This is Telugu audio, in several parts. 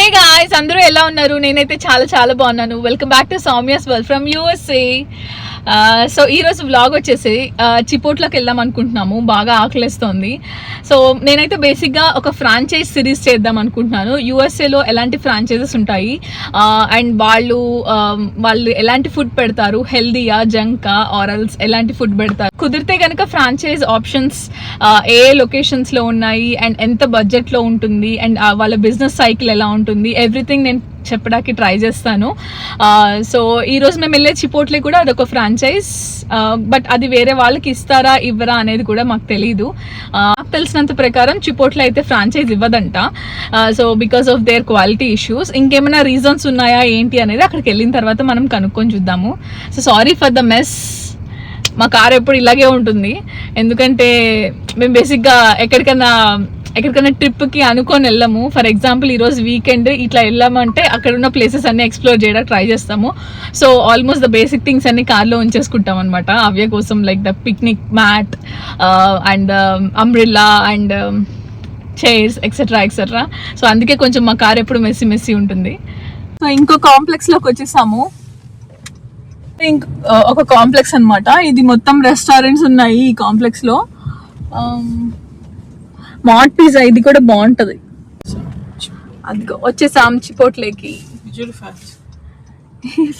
హే గాయ్స్ అందరూ ఎలా ఉన్నారు? నేనైతే చాలా చాలా బాగున్నాను. Welcome back to Soumya's well from USA so ఈరోజు వ్లాగ్ వచ్చేసి చిపోట్లోకి వెళ్దాం అనుకుంటున్నాము. బాగా ఆకలిస్తోంది. సో నేనైతే బేసిక్గా ఒక ఫ్రాంచైజ్ సిరీస్ చేద్దాం అనుకుంటున్నాను. యూఎస్ఏలో ఎలాంటి ఫ్రాంచైజెస్ ఉంటాయి? అండ్ వాళ్ళు వాళ్ళు ఎలాంటి ఫుడ్ పెడతారు? హెల్దీయా జంకా ఆరల్స్ ఎలాంటి ఫుడ్ పెడతారు? కుదిరితే కనుక ఫ్రాంచైజ్ ఆప్షన్స్ ఏ లొకేషన్స్లో ఉన్నాయి? అండ్ ఎంత బడ్జెట్లో ఉంటుంది? అండ్ వాళ్ళ బిజినెస్ సైకిల్ ఎలా ఉంటుంది? ఎవ్రీథింగ్ నేను చెప్పడానికి ట్రై చేస్తాను. సో ఈరోజు మేము వెళ్ళే చిపోట్లే కూడా అదొక ఫ్రాంచైజ్. బట్ అది వేరే వాళ్ళకి ఇస్తారా ఇవ్వరా అనేది కూడా మాకు తెలీదు. నాకు తెలిసినంత ప్రకారం చిపోట్లో అయితే franchise ఇవ్వదంట. So because of their quality issues ఇంకేమైనా రీజన్స్ ఉన్నాయా ఏంటి అనేది అక్కడికి వెళ్ళిన తర్వాత మనం కనుక్కొని చూద్దాము. So sorry for the mess మా కార్ ఎప్పుడు ఇలాగే ఉంటుంది. ఎందుకంటే మేము బేసిక్గా ఎక్కడికైనా ఎక్కడికైనా ట్రిప్కి అనుకొని వెళ్ళము. ఫర్ ఎగ్జాంపుల్ ఈరోజు వీకెండ్ ఇట్లా వెళ్ళామంటే అక్కడ ఉన్న ప్లేసెస్ అన్ని ఎక్స్ప్లోర్ చేయడానికి ట్రై చేస్తాము. So almost the basic things అన్ని కార్లో ఉంచేసుకుంటాం అనమాట అవ్య కోసం like the picnic mat and umbrella and chairs etcetera etcetera so అందుకే కొంచెం మా కార్ ఎప్పుడు మెస్సీ మెస్సీ ఉంటుంది. సో ఇంకో కాంప్లెక్స్లోకి వచ్చేసాము. ఇంక uh, ఒక కాంప్లెక్స్ అనమాట ఇది మొత్తం రెస్టారెంట్స్ ఉన్నాయి ఈ కాంప్లెక్స్లో మాట్ పిజ్జా ఇది కూడా బాగుంటది. అదిగో వచ్చేసాం చిపోట్లేకి fast.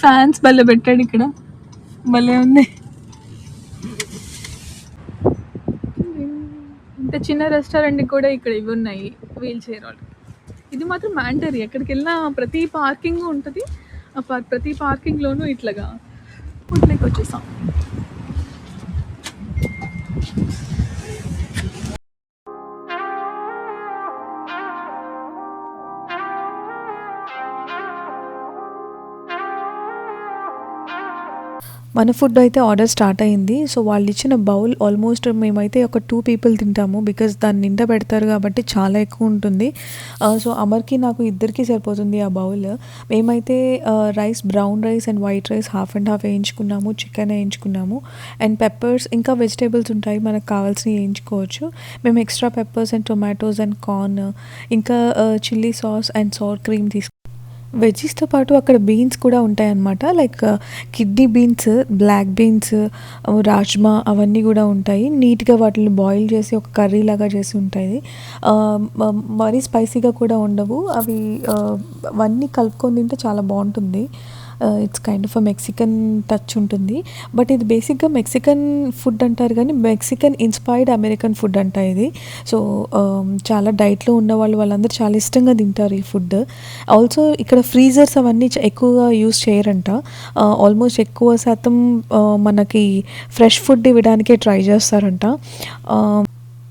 ఫ్యాన్స్ భలే పెట్టాడు ఇక్కడ. భలే ఉంది. ఇంత చిన్న రెస్టారెంట్ కూడా ఇక్కడ ఇవి ఉన్నాయి వీల్ చైర్ వాళ్ళు. ఇది మాత్రం మ్యాండరీ ఎక్కడికి వెళ్ళినా ప్రతి పార్కింగ్ ఉంటుంది. ఆ ప్రతి పార్కింగ్లోనూ ఇట్లాగా. ఇట్లకి వచ్చేసాం. మన ఫుడ్ అయితే ఆర్డర్ స్టార్ట్ అయింది. సో వాళ్ళు ఇచ్చిన బౌల్ ఆల్మోస్ట్ మేమైతే ఒక టూ పీపుల్ తింటాము బికాస్ దాన్ని నిండా పెడతారు కాబట్టి చాలా ఎక్కువ ఉంటుంది. Uh, సో అమర్కి నాకు ఇద్దరికి సరిపోతుంది ఆ బౌల్ మేమైతే rice brown rice and white rice half and half వేయించుకున్నాము chicken వేయించుకున్నాము అండ్ పెప్పర్స్ ఇంకా వెజిటేబుల్స్ ఉంటాయి మనకు కావాల్సినవి వేయించుకోవచ్చు. మేము extra peppers and tomatoes and corn ఇంకా chilli sauce and sour cream తీసుకు వెజ్జీస్తో పాటు అక్కడ బీన్స్ కూడా ఉంటాయన్నమాట. Like uh, kidney beans black beans uh, rajma అవన్నీ కూడా ఉంటాయి. నీట్గా వాటిని బాయిల్ చేసి ఒక కర్రీ లాగా చేసి ఉంటాయి. Um, um, మరీ స్పైసీగా కూడా ఉండవు. అవి uh, అవన్నీ కలుపుకొని తింటే చాలా బాగుంటుంది. It's kind of a Mexican touch ఉంటుంది. బట్ ఇది బేసిక్గా మెక్సికన్ ఫుడ్ అంటారు కానీ మెక్సికన్ ఇన్స్పైర్డ్ అమెరికన్ ఫుడ్ అంట ఇది. సో um, చాలా డైట్లో ఉన్న వాళ్ళు వాళ్ళందరూ చాలా ఇష్టంగా తింటారు ఈ ఫుడ్ ఆల్సో ఇక్కడ ఫ్రీజర్స్ అవన్నీ ఎక్కువగా యూస్ చేయరంట. Uh, ఆల్మోస్ట్ ఎక్కువ శాతం uh, మనకి ఫ్రెష్ ఫుడ్ ఇవ్వడానికే ట్రై చేస్తారంట. Uh,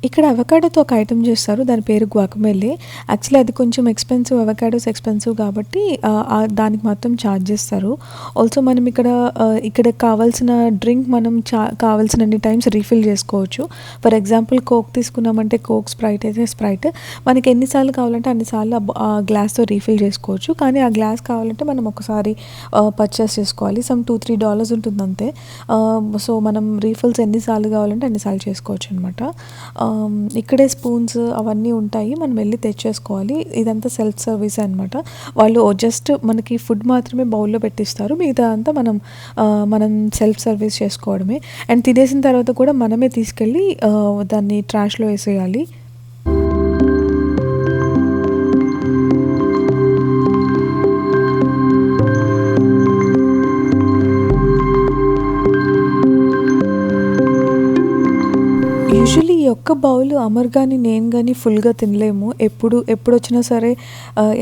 ఇక్కడ అవకాడోతో ఒక ఐటమ్ చేస్తారు దాని పేరు గ్వాకమెల్లి యాక్చువల్లీ అది కొంచెం ఎక్స్పెన్సివ్ అవకాడోస్ ఎక్స్పెన్సివ్ కాబట్టి దానికి మాత్రం ఛార్జ్ చేస్తారు. ఆల్సో మనం ఇక్కడ ఇక్కడ కావాల్సిన డ్రింక్ మనం చా కావాల్సినన్ని టైమ్స్ రీఫిల్ చేసుకోవచ్చు. ఫర్ ఎగ్జాంపుల్ కోక్ తీసుకున్నామంటే కోక్ స్ప్రైట్ అయితే స్ప్రైట్ మనకి ఎన్నిసార్లు కావాలంటే అన్నిసార్లు ఆ ఆ గ్లాస్తో రీఫిల్ చేసుకోవచ్చు. కానీ ఆ గ్లాస్ కావాలంటే మనం ఒకసారి పర్చేస్ చేసుకోవాలి. సమ్ టూ త్రీ డాలర్స్ ఉంటుంది అంతే సో మనం రీఫిల్స్ ఎన్నిసార్లు కావాలంటే అన్నిసార్లు చేసుకోవచ్చు అనమాట ఇక్కడే స్పూన్స్ అవన్నీ ఉంటాయి. మనం వెళ్ళి తెచ్చేసుకోవాలి. ఇదంతా సెల్ఫ్ సర్వీస్ అనమాట వాళ్ళు జస్ట్ మనకి ఫుడ్ మాత్రమే బౌల్లో పెట్టిస్తారు. మిగతా అంతా మనం మనం సెల్ఫ్ సర్వీస్ చేసుకోవడమే. అండ్ తినేసిన తర్వాత కూడా మనమే తీసుకెళ్ళి దాన్ని ట్రాష్లో వేసేయాలి. ఒక్క బౌల్ అమర్ కానీ నేను కానీ ఫుల్గా తినలేము. ఎప్పుడు ఎప్పుడు వచ్చినా సరే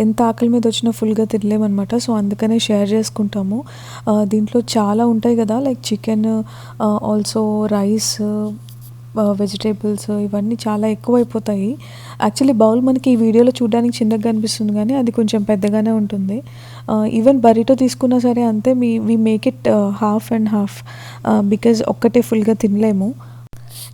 ఎంత ఆకలి మీద వచ్చినా ఫుల్గా తినలేము అనమాట సో అందుకనే షేర్ చేసుకుంటాము. దీంట్లో చాలా ఉంటాయి కదా like chicken also rice vegetables ఇవన్నీ చాలా ఎక్కువ అయిపోతాయి యాక్చువల్లీ బౌల్ మనకి ఈ వీడియోలో చూడడానికి చిన్నగా కనిపిస్తుంది కానీ అది కొంచెం పెద్దగానే ఉంటుంది. ఈవెన్ బరీటో తీసుకున్నా సరే అంతే మీ we make it half and half because ఒక్కటే ఫుల్గా తినలేము.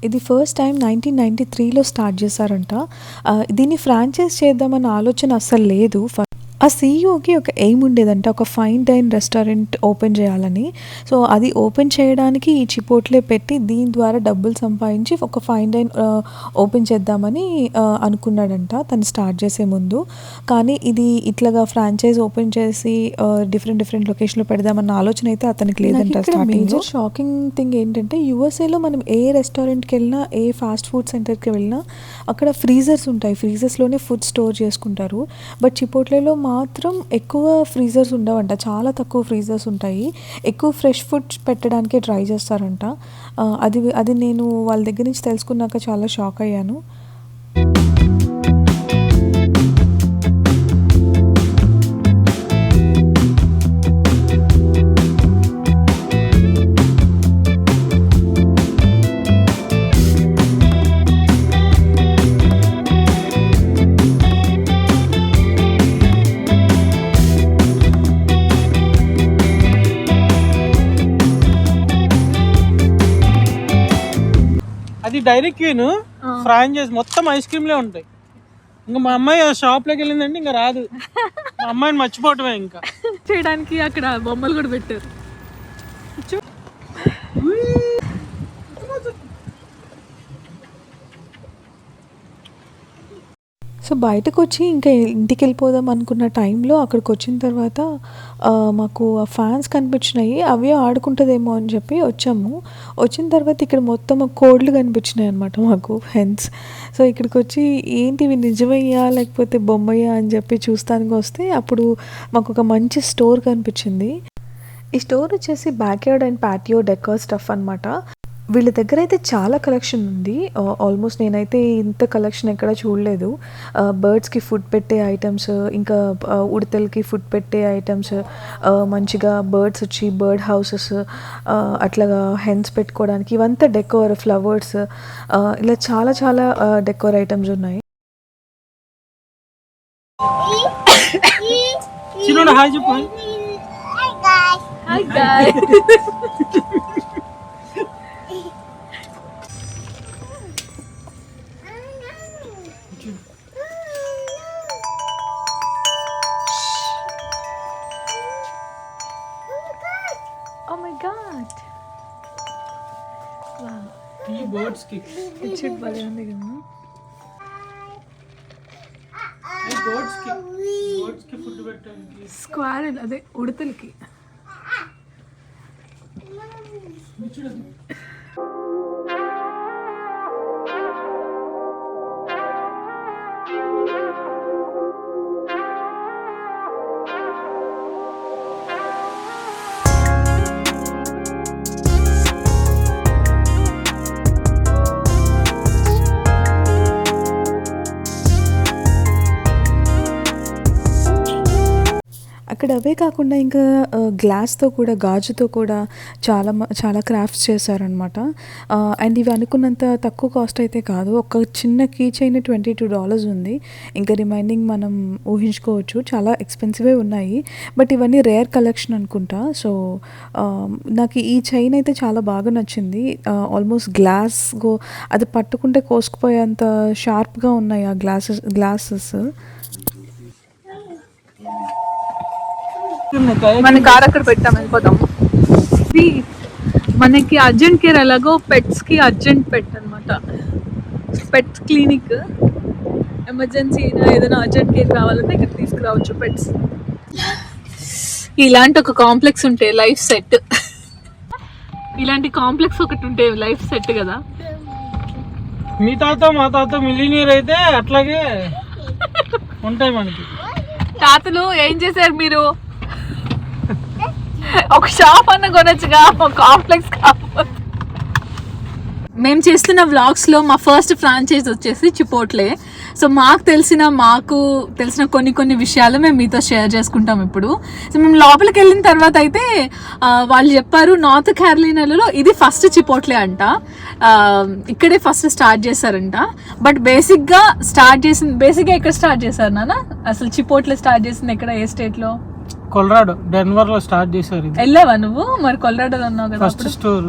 ఇది ఫస్ట్ టైం నైన్టీన్ నైంటీ త్రీలో స్టార్ట్ చేశారంట. ఆ, దీన్ని ఫ్రాంచైజ్ చేద్దామన్న ఆలోచన అస్సలు లేదు. ఫ- ఆ సీఈఓకి ఒక ఎయిమ్ ఉండేదంట ఒక ఫైన్ డైన్ రెస్టారెంట్ ఓపెన్ చేయాలని. సో అది ఓపెన్ చేయడానికి ఈ చిపోట్లే పెట్టి దీని ద్వారా డబ్బులు సంపాదించి ఒక ఫైన్ డైన్ ఓపెన్ చేద్దామని అనుకున్నాడంట. తను స్టార్ట్ చేసే ముందు. కానీ ఇది ఇట్లాగా ఫ్రాంచైజ్ ఓపెన్ చేసి డిఫరెంట్ డిఫరెంట్ లొకేషన్లో పెడదామన్న ఆలోచన అయితే అతనికి లేదంట మేజర్ షాకింగ్ థింగ్ ఏంటంటే యూఎస్ఏలో మనం ఏ రెస్టారెంట్కి వెళ్ళినా ఏ ఫాస్ట్ ఫుడ్ సెంటర్కి వెళ్ళినా అక్కడ ఫ్రీజర్స్ ఉంటాయి. ఫ్రీజర్స్లోనే ఫుడ్ స్టోర్ చేసుకుంటారు. బట్ చిపోట్లలో మాత్రం ఎక్కువ ఫ్రీజర్స్ ఉండవంట. చాలా తక్కువ ఫ్రీజర్స్ ఉంటాయి. ఎక్కువ ఫ్రెష్ ఫుడ్ పెట్టడానికే ట్రై చేస్తారంట. అది అది నేను వాళ్ళ దగ్గర నుంచి తెలుసుకున్నాక చాలా షాక్ అయ్యాను. డైరీ క్వీన్ ఫ్రాంచైజ్ మొత్తం ఐస్ క్రీమ్లే ఉంటాయి. ఇంకా మా అమ్మాయి ఆ షాప్లోకి వెళ్ళిందంటే ఇంకా రాదు. మా అమ్మాయిని మర్చిపోవటమే ఇంకా. చేయడానికి అక్కడ బొమ్మలు కూడా పెట్టారు. సో బయటకు వచ్చి ఇంకా ఇంటికి వెళ్ళిపోదాం అనుకున్న టైంలో అక్కడికి వచ్చిన తర్వాత మాకు ఆ ఫ్యాన్స్ కనిపించినాయి అవే ఆడుకుంటుందేమో అని చెప్పి వచ్చాము. వచ్చిన తర్వాత ఇక్కడ మొత్తం కోడ్లు కనిపించినాయి అనమాట మాకు హెన్స్ సో ఇక్కడికి వచ్చి ఏంటి ఇవి నిజమయ్యా లేకపోతే బొమ్మయ్యా అని చెప్పి చూస్తానికి వస్తే అప్పుడు మాకు ఒక మంచి స్టోర్ కనిపించింది. ఈ స్టోర్ వచ్చేసి backyard and patio decor stuff అన్నమాట. వీళ్ళ దగ్గర అయితే చాలా కలెక్షన్ ఉంది. ఆల్మోస్ట్ నేనైతే ఇంత కలెక్షన్ ఎక్కడ చూడలేదు. బర్డ్స్కి ఫుడ్ పెట్టే ఐటమ్స్ ఇంకా ఉడతలకి ఫుడ్ పెట్టే ఐటమ్స్ మంచిగా బర్డ్స్ వచ్చి బర్డ్ హౌసెస్ అట్లాగా హెన్స్ పెట్టుకోవడానికి ఇవంతా డెకోర్ ఫ్లవర్స్ ఇలా చాలా చాలా డెకోర్ ఐటమ్స్ ఉన్నాయి. చిన్న హాయ్ చెప్పు హాయ్ ఈ బర్డ్స్కి హెడ్సెట్ భలే ఉంది కదా అండ్ అవే కాకుండా ఇంకా గ్లాస్తో కూడా గాజుతో కూడా చాలా మ- చాలా క్రాఫ్ట్స్ చేశారనమాట అండ్ ఇవి అనుకున్నంత తక్కువ కాస్ట్ అయితే కాదు. ఒక చిన్న key chain twenty two dollars ఉంది. ఇంకా రిమైనింగ్ మనం ఊహించుకోవచ్చు. చాలా ఎక్స్పెన్సివే ఉన్నాయి. బట్ ఇవన్నీ రేర్ కలెక్షన్ అనుకుంటా. సో నాకు ఈ చైన్ అయితే చాలా బాగా నచ్చింది. ఆల్మోస్ట్ గ్లాస్ గో అది పట్టుకుంటే కోసుకుపోయేంత షార్ప్గా ఉన్నాయి ఆ గ్లాసెస్ గ్లాసెస్. మన కార్ అక్కడ పెట్టాం వెళ్ళిపోతాం ఇది మనకి అర్జెంట్ కేర్ ఎలాగో పెట్స్కి అర్జెంట్ పెట్ అనమాట పెట్స్ క్లినిక్ ఎమర్జెన్సీ అయినా ఏదైనా అర్జెంట్ కేర్ కావాలంటే ఇక్కడ తీసుకురావచ్చు పెట్స్. ఇలాంటి ఒక కాంప్లెక్స్ ఉంటే లైఫ్ సెట్. ఇలాంటి కాంప్లెక్స్ ఒకటి ఉంటే లైఫ్ సెట్ కదా. మీ తాత మా తాత మిలీనియర్ అయితే అట్లాగే ఉంటాయి మనకి. తాతలు ఏం చేశారు మీరు? ఒక షాప్ అన్న కొనొచ్చుగా ఒక కాంప్లెక్స్ కాకపోతే. మేము చేస్తున్న వ్లాగ్స్లో మా ఫస్ట్ ఫ్రాంచైజ్ వచ్చేసి చిపోట్లే సో మాకు తెలిసిన మాకు తెలిసిన కొన్ని కొన్ని విషయాలు మేము మీతో షేర్ చేసుకుంటాం ఇప్పుడు. సో మేము లోపలికి వెళ్ళిన తర్వాత అయితే వాళ్ళు చెప్పారు నార్త్ క్యారలీనాలో ఇది ఫస్ట్ చిపోట్లే అంట. ఇక్కడే ఫస్ట్ స్టార్ట్ చేశారంట. బట్ బేసిక్గా స్టార్ట్ చేసింది బేసిక్గా ఎక్కడ స్టార్ట్ చేశారు నాన్న? అసలు చిపోట్లే స్టార్ట్ చేసింది ఎక్కడ ఏ స్టేట్లో కొలరాడో డెన్వర్లో స్టార్ట్ చేశారు ఇది. వెళ్ళావా నువ్వు? మరి కొల్లాడలో ఉన్నావు కదా ఫస్ట్ స్టోర్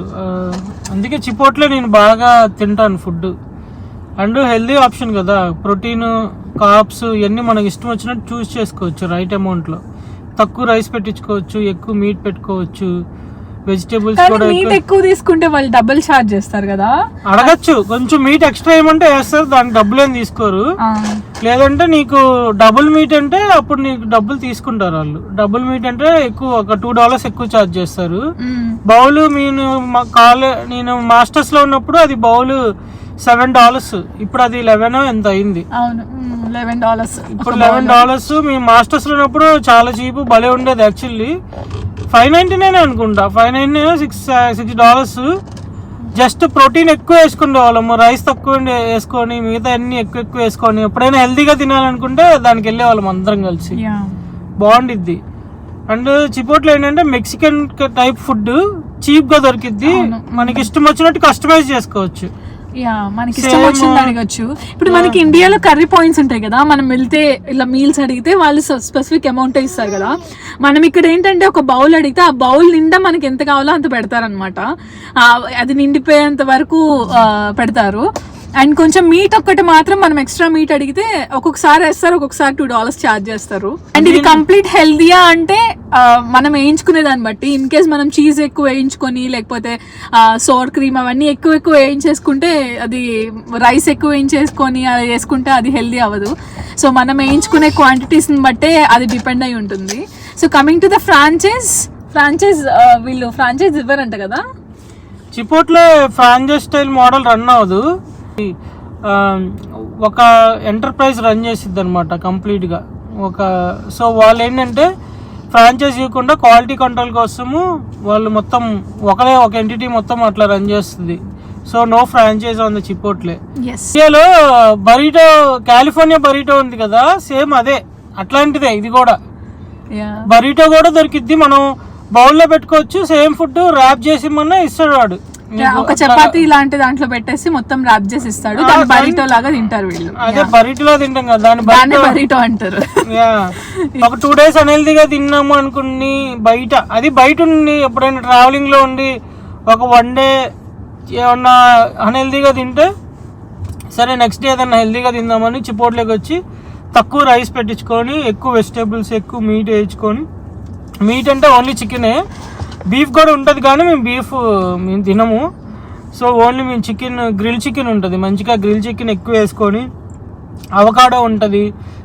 అందుకే చిపోట్లో నేను బాగా తింటాను ఫుడ్ అండ్ హెల్దీ ఆప్షన్ కదా ప్రోటీన్ కాప్స్ ఇవన్నీ మనకి ఇష్టం వచ్చినట్టు చూస్ చేసుకోవచ్చు రైట్ అమౌంట్లో. తక్కువ రైస్ పెట్టించుకోవచ్చు ఎక్కువ మీట్ పెట్టుకోవచ్చు. వెజిటేబుల్స్ కూడా మీట్ ఎక్కువ తీసుకుంటే వాళ్ళు డబుల్ చార్జ్ చేస్తారు కదా? అడగచ్చు. కొంచెం మీట్ ఎక్స్ట్రా ఏమంటే వేస్తారు దానికి డబ్బులు ఏం తీసుకోరు. లేదంటే నీకు డబుల్ మీట్ అంటే అప్పుడు నీకు డబ్బులు తీసుకుంటారు వాళ్ళు. డబుల్ మీట్ అంటే ఎక్కువ ఒక టూ డాలర్స్ ఎక్కువ ఛార్జ్ చేస్తారు. బౌల్ నేను మా కాలే నేను మాస్టర్స్లో ఉన్నప్పుడు అది బౌల్ సెవెన్ డాలర్స్ ఇప్పుడు అది లెవెన్ ఎంత అయింది? లెవెన్ డాలర్స్ ఇప్పుడు లెవెన్ డాలర్స్ మేము మాస్టర్స్లో ఉన్నప్పుడు చాలా చీప్ భలే ఉండేది యాక్చువల్లీ ఫైవ్ నైన్టీ నైన్ అనుకుంటా. Five ninety nine six six dollars. Just protein ఎక్కువ వేసుకునే వాళ్ళము. రైస్ తక్కువ వేసుకొని మిగతా అన్ని ఎక్కువ ఎక్కువ వేసుకొని ఎప్పుడైనా హెల్తీగా తినాలనుకుంటే దానికి వెళ్ళే వాళ్ళం అందరం కలిసి. బాగుండిద్ది. అండ్ చిపోట్లో ఏంటంటే మెక్సికన్ టైప్ ఫుడ్ చీప్గా దొరికిద్ది మనకి ఇష్టం వచ్చినట్టు కస్టమైజ్ చేసుకోవచ్చు. యా మనకి ఇష్టం వచ్చింది అడగచ్చు ఇప్పుడు మనకి ఇండియాలో కర్రీ పాయింట్స్ ఉంటాయి కదా మనం వెళ్తే ఇలా మీల్స్ అడిగితే వాళ్ళు స్పెసిఫిక్ అమౌంట్ ఇస్తారు కదా. మనం ఇక్కడ ఏంటంటే ఒక బౌల్ అడిగితే ఆ బౌల్ నిండా మనకి ఎంత కావాలో అంత పెడతారనమాట అది నిండిపోయేంత వరకు ఆ, పెడతారు. అండ్ కొంచెం మీట్ ఒక్కటి మాత్రం మనం ఎక్స్ట్రా మీట్ అడిగితే ఒక్కొక్కసారి వేస్తారు ఒక్కొక్కసారి టూ డాలర్స్ ఛార్జ్ చేస్తారు. అండ్ ఇది కంప్లీట్ హెల్దీయా అంటే మనం వేయించుకునే దాన్ని బట్టి ఇన్ కేస్ మనం చీజ్ ఎక్కువ వేయించుకొని లేకపోతే సోర్ క్రీమ్ అవన్నీ ఎక్కువ ఎక్కువ వేయించేసుకుంటే అది రైస్ ఎక్కువ వేయించేసుకొని అది వేసుకుంటే అది హెల్దీ అవ్వదు. సో మనం వేయించుకునే క్వాంటిటీస్ని బట్టే అది డిపెండ్ అయి ఉంటుంది. So coming to the franchise franchise వీళ్ళు ఫ్రాంచైజ్ ఇవ్వరంట కదా? చిపోట్లో ఫ్రాంచైజ్ స్టైల్ మోడల్ రన్ అవ్వదు. ఒక ఎంటర్ప్రైజ్ రన్ చేసిద్ది అనమాట కంప్లీట్గా. ఒక సో వాళ్ళు ఏంటంటే ఫ్రాంచైజ్ ఇవ్వకుండా క్వాలిటీ కంట్రోల్ కోసము వాళ్ళు మొత్తం ఒకరే ఒక ఎంటిటీ మొత్తం అట్లా రన్ చేస్తుంది. So no franchise on the Chipotle. Yes ఇండియాలో బరీటో కాలిఫోర్నియా బరీటో ఉంది కదా సేమ్ అదే అట్లాంటిదే ఇది కూడా. బరీటో కూడా దొరికిద్ది మనం బౌల్లో పెట్టుకోవచ్చు సేమ్ ఫుడ్ ర్యాప్ చేసి మొన్న ఇస్తాడు వాడు. ఒక చపాతీ ఇలాంటి దాంట్లో పెట్టేసి మొత్తం ర్యాప్ చేసి ఇస్తాడు. దాన్ని బరీటో లాగా తింటారు వీళ్ళు. అదే బరీటోలో తింటాం కదా దాని దాన్ని బరీటో అంటారు. ఒక టూ డేస్ అన్హెల్దీగా తిన్నాము అనుకుని బయట అది బయట ఉండి ఎప్పుడైనా ట్రావెలింగ్లో ఉండి ఒక వన్ డే ఏమన్నా అన్హెల్దీగా తింటే సరే నెక్స్ట్ డే ఏదన్నా హెల్దీగా తిందామని చిపోట్లోకి వచ్చి తక్కువ రైస్ పెట్టించుకొని ఎక్కువ వెజిటేబుల్స్ ఎక్కువ మీట్ వేయించుకొని మీట్ అంటే ఓన్లీ చికెనే బీఫ్ కూడా ఉంటుంది కానీ మేము బీఫ్ మేము తినము. సో ఓన్లీ మేము చికెన్ గ్రిల్ చికెన్ ఉంటుంది. మంచిగా గ్రిల్ చికెన్ ఎక్కువ వేసుకొని అవకాడో ఉంటుంది.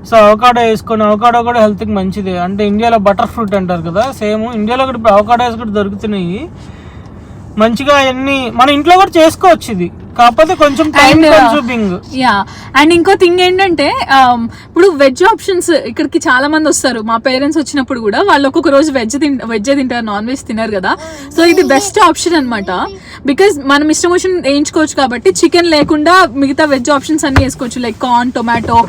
సో అవకాడో వేసుకొని అవకాడో కూడా హెల్త్కి మంచిదే. అంటే ఇండియాలో బటర్ ఫ్రూట్ అంటారు కదా సేమ్. ఇండియాలో కూడా ఇప్పుడు అవకాడోస్ కూడా దొరుకుతున్నాయి. మంచిగా అన్ని మన ఇంట్లో కూడా చేసుకోవచ్చు ఇది. కాకపోతే కొంచెం టైం కన్సూమింగ్ యా అండ్ ఇంకో థింగ్ ఏంటంటే um, ఇప్పుడు వెజ్ ఆప్షన్స్ ఇక్కడికి చాలా మంది వస్తారు. మా పేరెంట్స్ వచ్చినప్పుడు కూడా వాళ్ళు ఒక్కొక్క రోజు వెజ్ వెజ్ తింటారు నాన్ వెజ్ తినరు కదా. సో ఇది బెస్ట్ ఆప్షన్ అన్నమాట. బికాజ్ మనం ఇష్టం వచ్చిన వేయించుకోవచ్చు కాబట్టి చికెన్ లేకుండా మిగతా వెజ్ ఆప్షన్స్ అన్ని వేసుకోవచ్చు. Like corn tomato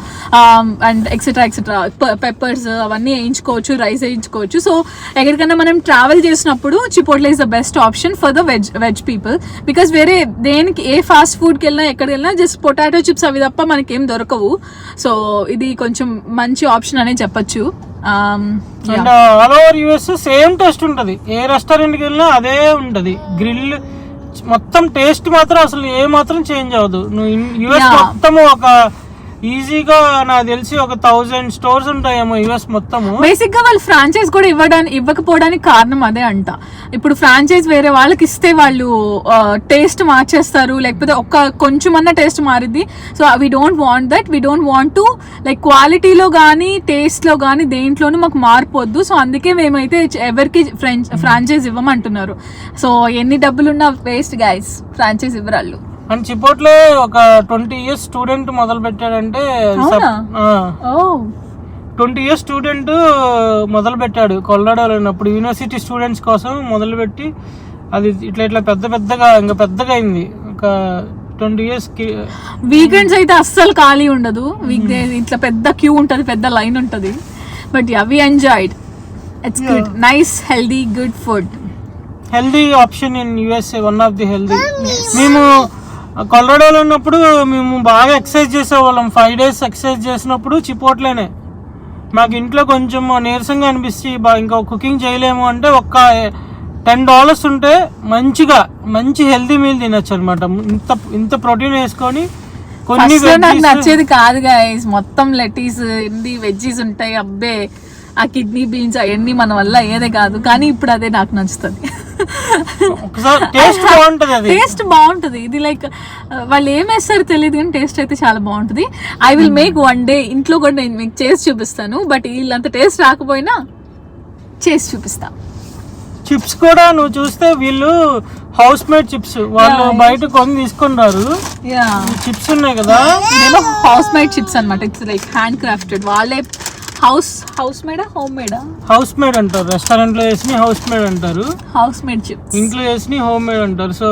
and etcetera etcetera peppers అవన్నీ వేయించుకోవచ్చు రైస్ వేయించుకోవచ్చు. సో ఎక్కడికైనా మనం ట్రావెల్ చేసినప్పుడు Chipotle is the best option for the veg veg people because వేరే దేనికి ఏ ఫాస్ట్ ఫుడ్కి వెళ్ళినా ఎక్కడికి వెళ్ళినా జస్ట్ పొటాటో చిప్స్ అవి తప్ప మనకి ఏం దొరకవు. సో ఇది కొంచెం మంచి ఆప్షన్ అనే చెప్పొచ్చు. And all over US same taste ఉంటుంది. ఏ రెస్టారెంట్కి వెళ్ళినా అదే ఉంటుంది. గ్రిల్ మొత్తం టేస్ట్ మాత్రం అసలు ఏ మాత్రం చేంజ్ అవ్వదు. నువ్వు యుఎస్. మొత్తం ఒక ఈజీగా నాకు తెలిసి ఒక థౌజండ్ స్టోర్స్ ఉంటాయేమో యుఎస్ మొత్తము. బేసిక్గా వాళ్ళు ఫ్రాంచైజ్ కూడా ఇవ్వడానికి ఇవ్వకపోవడానికి కారణం అదే అంట. ఇప్పుడు ఫ్రాంచైజ్ వేరే వాళ్ళకి ఇస్తే వాళ్ళు టేస్ట్ మార్చేస్తారు. లేకపోతే ఒక్క కొంచెం అన్న taste మారిద్ది. So we don't want that we don't want to like క్వాలిటీలో కానీ టేస్ట్లో కానీ దేంట్లోనూ మాకు మార్పొద్దు. సో అందుకే మేమైతే ఎవరికి ఫ్రాంచైజ్ ఇవ్వమంటున్నారు. సో ఎన్ని డబ్బులున్నా వేస్ట్ గైస్ ఫ్రాంచైజ్ ఇవ్వరాళ్ళు. అండ్ చిపోట్లో ఒక ట్వంటీ ఇయర్స్ స్టూడెంట్ మొదలు పెట్టాడంటే ట్వంటీ ఇయర్స్ స్టూడెంట్ మొదలు పెట్టాడు కొల్లాడోలో ఉన్నప్పుడు. యూనివర్సిటీ స్టూడెంట్స్ కోసం మొదలుపెట్టి అది ఇట్లా ఇట్లా పెద్ద పెద్దగా ఇంకా పెద్దగా అయింది. ఒక ట్వంటీ ఇయర్స్కి వీకెండ్స్ అయితే అస్సలు ఖాళీ ఉండదు. వీక్ ఇట్లా పెద్ద క్యూ ఉంటుంది పెద్ద లైన్ ఉంటుంది. But yeah we enjoyed it's good nice healthy good food healthy option in USA one of the healthy మేము కొలరాడోలో ఉన్నప్పుడు మేము బాగా ఎక్సర్సైజ్ చేసేవాళ్ళం. ఫైవ్ డేస్ ఎక్సర్సైజ్ చేసినప్పుడు చిపోట్లేనే. మాకు ఇంట్లో కొంచెం నీరసంగా అనిపిస్తే బా ఇంకా కుకింగ్ చేయలేము అంటే ఒక్క టెన్ డాలర్స్ ఉంటే మంచిగా మంచి హెల్దీ మీల్ తినొచ్చు అనమాట ఇంత ఇంత ప్రోటీన్ వేసుకొని కొన్ని నాకు నచ్చేది కాదు గైస్ మొత్తం లెటీస్ ఎన్ని వెజ్జీస్ ఉంటాయి? అబ్బే ఆ కిడ్నీ బీన్స్ అవన్నీ మన వల్ల ఏదే కాదు. కానీ ఇప్పుడు అదే నాకు నచ్చుతుంది. టేస్ట్ బాగుంటది అది. టేస్ట్ బాగుంటుంది. ఇది లైక్ వాళ్ళు ఏం వేస్తారో తెలియదు కానీ టేస్ట్ అయితే చాలా బాగుంటుంది. I will make one day ఇంట్లో కూడా నేను మీకు చేసి చూపిస్తాను బట్ వీళ్ళంత టేస్ట్ రాకపోయినా చేసి చూపిస్తా. చిప్స్ కూడా నువ్వు చూస్తే వీళ్ళు హౌస్ మేడ్ చిప్స్ వాళ్ళు బయట కొని తీసుకున్నారు యా చిప్స్ ఉన్నాయి కదా. హౌస్ మేడ్ చిప్స్ అనమాట ఇట్స్ లైక్ హ్యాండ్ క్రాఫ్టెడ్ వాళ్ళే హౌస్ హౌస్ మేడా హోమ్ మేడా? హౌస్ మేడ్ అంటారు. రెస్టారెంట్లో వేసి హౌస్ మేడ్ అంటారు. House made chips. ఇంట్లో వేసి హోమ్ మేడ్ అంటారు. సో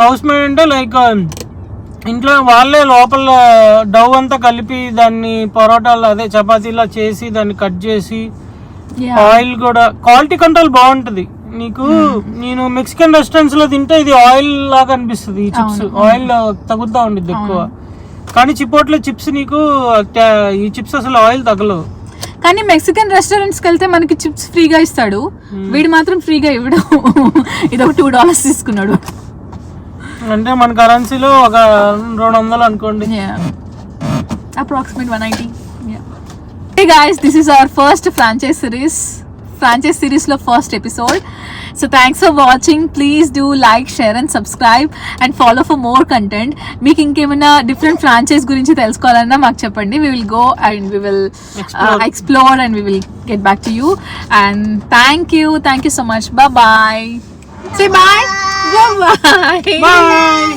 హౌస్ మేడ్ అంటే లైక్ ఇంట్లో వాళ్ళే లోపల డవ్ అంతా కలిపి దాన్ని పరోటాలు అదే చపాతీలా చేసి దాన్ని కట్ చేసి ఆయిల్ కూడా క్వాలిటీ కంట్రోల్ బాగుంటది. నీకు నేను మెక్సికన్ రెస్టారెంట్స్లో తింటే ఇది ఆయిల్ లాగా అనిపిస్తుంది ఈ చిప్స్. ఆయిల్ తగులుతా ఉండిద్ది ఎక్కువ. కానీ చిపోట్లో చిప్స్ నీకు ఈ చిప్స్ అసలు ఆయిల్ తగలవు. కానీ మెక్సికన్ రెస్టారెంట్స్కి వెళ్తే మనకి చిప్స్ ఫ్రీగా ఇస్తాడు. వీడు మాత్రం ఫ్రీగా ఇవ్వడు. ఇది ఒక టూ డాలర్స్ తీసుకున్నాడు. అంటే మన కరెన్సీలో ఒక రెండు వందలు అనుకోండి. Approximate one hey guys this is our first franchise series franchise సిరీస్లో first episode so thanks for watching please do like share and subscribe and follow for more content మీకు ఇంకేమైనా డిఫరెంట్ ఫ్రాంచైజ్ గురించి తెలుసుకోవాలన్నా మాకు చెప్పండి. We will go and we will. Explore and we will get back to you and thank you thank you so much bye say bye bye bye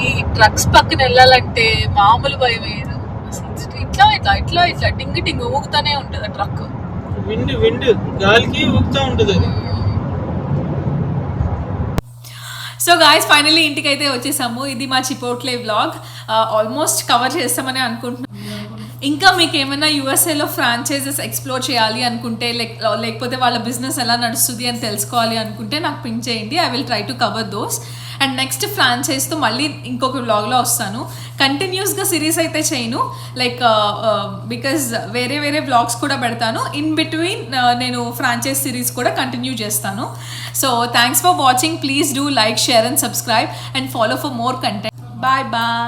ఈ ట్రక్స్ పక్కన వెళ్ళాలంటే మామూలు భయం లేదు అసలు ఇట్లా ఇట్లా ఇట్లా ఇట్లా టింగ్ టింగ్ ఊగుతానే ఉంటుంది ట్రక్. విండ్ విండ్ గాలికి ఊగుతూ ఉంటుంది అది. సో గాయస్ ఫైనల్లీ ఇంటికి అయితే వచ్చేసాము. ఇది మా చిపోట్లే వ్లాగ్ ఆల్మోస్ట్ కవర్ చేస్తామని అనుకుంటున్నాను ఇంకా మీకు ఏమైనా యూఎస్ఏలో ఫ్రాంచైజెస్ ఎక్స్ప్లోర్ చేయాలి అనుకుంటే లైక్ లేకపోతే వాళ్ళ బిజినెస్ ఎలా నడుస్తుంది అని తెలుసుకోవాలి అనుకుంటే నాకు పింక్ చేయండి. I will try to cover those and next ఫ్రాంచైజ్తో మళ్ళీ ఇంకొక వ్లాగ్లో వస్తాను. కంటిన్యూస్గా సిరీస్ అయితే చేయను. లైక్ బికాజ్ వేరే వేరే వ్లాగ్స్ కూడా పెడతాను. ఇన్ బిట్వీన్ నేను ఫ్రాంచైజ్ సిరీస్ కూడా కంటిన్యూ చేస్తాను. So thanks for watching please do like share and subscribe and follow for more content bye bye